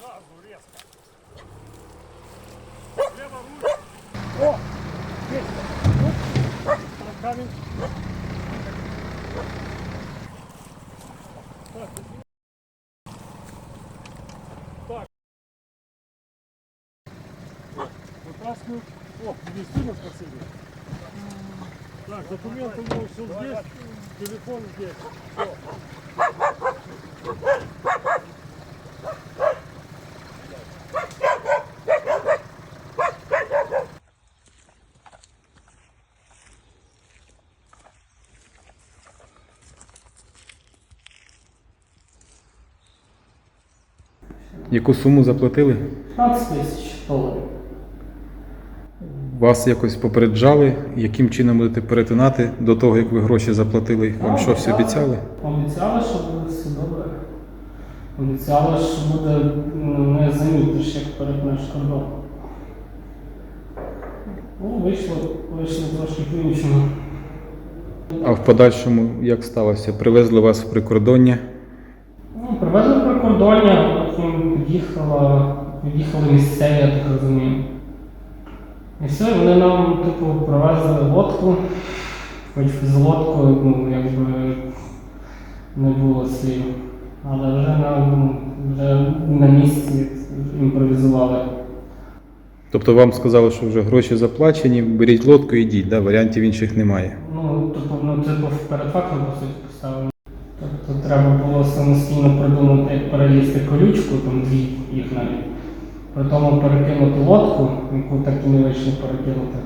газу резко. Лево руль. О! Есть. Камень. Так. Так. Вытаскиваю. О, везде нас посадили. Так, документы у него все здесь. Телефон здесь. Всё. Яку суму заплатили? 15 тисяч доларів. Вас якось попереджали, яким чином будете перетинати до того, як ви гроші заплатили? Вам щось обіцяли? Обіцяли, що буде все добре. Обіцяли, що буде ну, не замітиш, як перетнеш кордон. Ну, вийшло, вийшло трошки по-іншому. А в подальшому як сталося? Привезли вас в прикордоння. Ну, привезли прикордоння, потім під'їхала, під'їхали місцеві, я так розумію. І все, вони нам, типу, привезли лодку, хоч з лодкою, ну, якби не було слів. Але вже на, вже на місці імпровізували. Тобто вам сказали, що вже гроші заплачені, беріть лодку і йдіть, да? варіантів інших немає. Ну, типу, ну, типу, перед фактом по суті поставили. Треба було самостійно придумати, як перелізти колючку, там дві їх навіть. При тому перекинути лодку, яку так і не вийшло перекинути.